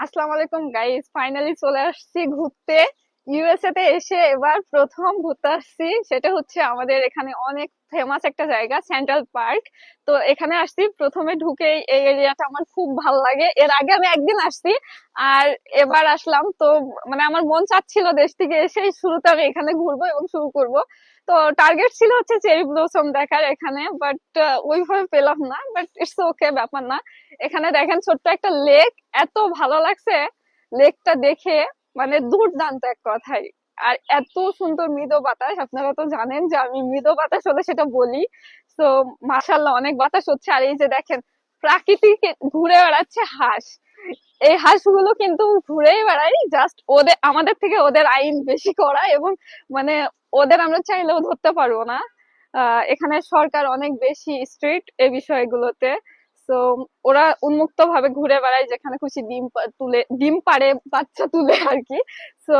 আসসালামু আলাইকুম guys finally চলে আসছি ঘুরতে। ইউএসএ তে এসে এবার প্রথম ঘুরতে আসছি সেটা হচ্ছে আমাদের এখানে অনেক ফেমাস একটা জায়গা সেন্ট্রাল পার্ক তো এখানে আসছি, প্রথমে ঢুকে এই এরিয়াটা আমার খুব ভালো লাগে। এর আগে আমি একদিন আসছি, আর এবার আসলাম। তো মানে আমার মন চাচ্ছিল দেশ থেকে এসে শুরুতে আমি এখানে ঘুরবো এবং শুরু করব। তো টার্গেট ছিল হচ্ছে চেরি ব্লসম দেখার এখানে বাট ওইভাবে পেলাম না। বাট ইটস ওকে ব্যাপার না। এখানে দেখেন ছোট্ট একটা লেক এত ভালো লাগছে লেকটা দেখে। মানে দুর্দান্ত এক কথাই। আর এত সুন্দর মৃদু বাতাস, আপনারা তো জানেন যে আমি মৃদু বাতাস হলে সেটা বলি। তো মাশাল্লাহ অনেক বাতাস হচ্ছে। আর এই যে দেখেন, প্রাকৃতিক ঘুরে বেড়াচ্ছে হাঁস। এই হাঁসগুলো কিন্তু ঘুরেই বেড়াই জাস্ট ওদের আমাদের থেকে ওদের আইন বেশি করা এবং মানে ওদের আমরা চাইলেও ধরতে পারব না। এখানে সরকার অনেক বেশি স্ট্রিক্ট এই বিষয়গুলোতে। তো ওরা উন্মুক্ত ভাবে ঘুরে বেড়ায়, যেখানে খুশি ডিম তুলে, ডিম পারে বাচ্চা তুলে আর কি। তো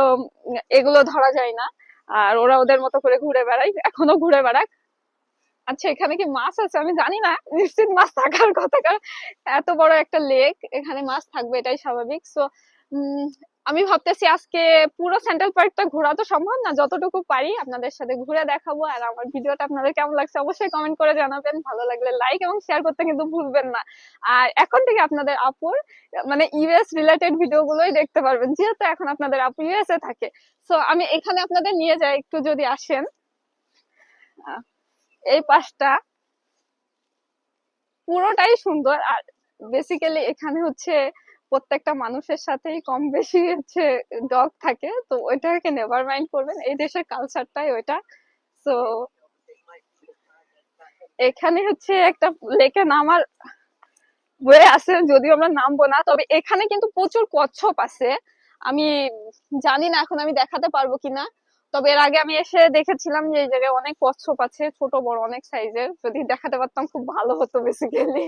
এগুলো ধরা যায় না। আর ওরা ওদের মতো করে ঘুরে বেড়ায়, এখনও ঘুরে বেড়াক। আচ্ছা এখানে কি মাছ আছে? আমি জানি না। নিশ্চিত মাছ থাকার কথা, কারণ এত বড় একটা লেক এখানে মাছ থাকবে, এটাই স্বাভাবিক। সো আমি ভাবতেছি আজকে পুরো সেন্ট্রাল পার্কটা ঘোরা তো সম্ভব না, যতটুকু পারি আপনাদের সাথে ঘুরে দেখাবো আর আমার ভিডিওটা আপনাদের কেমন লাগছে অবশ্যই কমেন্ট করে জানাবেন। ভালো লাগলে লাইক এবং শেয়ার করতে কিন্তু ভুলবেন না। আর এখন থেকে আপনাদের আপুর মানে ইউএস রিলেটেড ভিডিও গুলোই দেখতে পারবেন, যেহেতু এখন আপনাদের আপু ইউএস এ থাকে। সো আমি এখানে আপনাদের নিয়ে যাই, একটু যদি আসেন। এই পাশটা পুরোটাই সুন্দর, আর বেসিক্যালি এখানে হচ্ছে প্রত্যেকটা মানুষের সাথেই কম বেশি হচ্ছে ডগ থাকে, তো ওইটাকে নেভার মাইন্ড করবেন। এই দেশের কালচারটাই ওইটা। তো এখানে হচ্ছে একটা লেকে নামার ওয়ে আছে, যদিও আমরা নামবো না, তবে এখানে কিন্তু প্রচুর কচ্ছপ আছে। আমি জানি না এখন আমি দেখাতে পারব কিনা, তবে এর আগে আমি এসে দেখেছিলাম যে এই জায়গায় অনেক কচ্ছপ আছে, ছোট, বড়, অনেক সাইজের যদি দেখাতে পারতাম খুব ভালো হতো বেসিক্যালি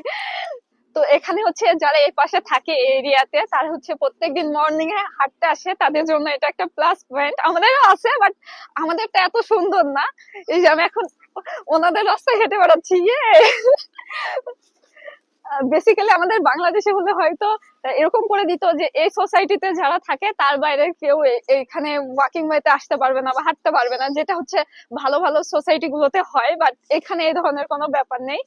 তো এখানে হচ্ছে যারা এই পাশে থাকে এরিয়াতে, তার হচ্ছে প্রত্যেকদিন মর্নিং এ হাঁটতে আসে। তাদের জন্য এটা একটা প্লাস পয়েন্ট আমাদেরও আছে বাট আমাদেরটা এত সুন্দর না। এই যে আমি এখন ওনাদের রাস্তায় হেঁটে বেড়াচ্ছি ইয়ে বেসিক্যালি আমাদের বাংলাদেশে হলে হয়তো এরকম করে দিত যে এই সোসাইটিতে যারা থাকে, তার বাইরে কেউ এখানে ওয়াকিং ওয়েতে আসতে পারবে না বা হাঁটতে পারবে না, যেটা হচ্ছে ভালো ভালো সোসাইটি গুলোতে হয় বাট এখানে এই ধরনের কোনো ব্যাপার নেই।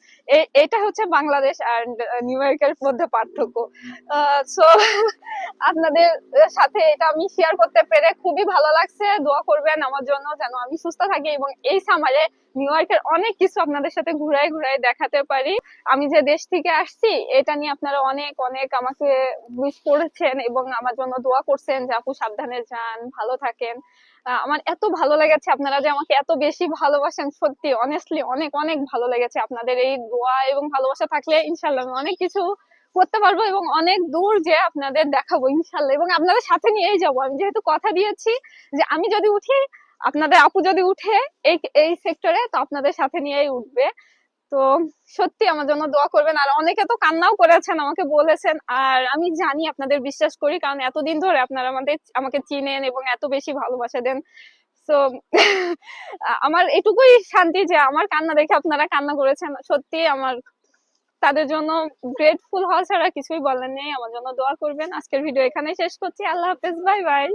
এটা হচ্ছে বাংলাদেশ আর নিউ ইয়র্কের মধ্যে পার্থক্য। সো আপনাদের সাথে এটা আমি শেয়ার করতে পেরে খুবই ভালো লাগছে। দোয়া করবেন আমার জন্য যেন আমি সুস্থ থাকি এবং এই সামারে নিউ ইয়র্কের অনেক কিছু আপনাদের সাথে ঘুরাই ঘুরাই দেখাতে পারি। আমি যে দেশ থেকে আসছি, এটা নিয়ে আপনারা অনেক অনেক আমাকে উইশ করেছেন এবং আমার জন্য দোয়া করছেন যে আপু সাবধানে যান, ভালো থাকেন। আমার এত ভালো লেগেছে আপনারা যে আমাকে এত বেশি ভালোবাসেন। সত্যি অনেস্টলি অনেক অনেক ভালো লেগেছে আপনাদের এই দোয়া এবং ভালোবাসা থাকলে ইনশাল্লাহ আমি অনেক কিছু করতে পারব এবং অনেক দূর যে আপনাদের দেখাবো ইনশাল্লাহ এবং আপনাদের সাথে নিয়েই যাব। আমি যেহেতু কথা দিয়েছি যে আমি যদি উঠি, আপনাদের আপু যদি উঠে এই এই সেক্টরে তো আপনাদের সাথে নিয়েই উঠবে। তো সত্যি আমার জন্য দোয়া করবেন। আর অনেকে তো কান্নাও করেছেন, আমাকে বলেছেন। আর আমি জানি আপনাদের বিশ্বাস করি, কারণ এতদিন ধরে আপনারা আমাদের, আমাকে চিনেন এবং এত বেশি ভালোবাসা দেন। তো আমার এটুকুই শান্তি যে আমার কান্না দেখে আপনারা কান্না করেছেন। সত্যি আমার তাদের জন্য গ্রেটফুল হওয়া ছাড়া কিছুই বলার নেই। আমার জন্য দোয়া করবেন। আজকের ভিডিও এখানেই শেষ করছি। আল্লাহ হাফেজ। Bye bye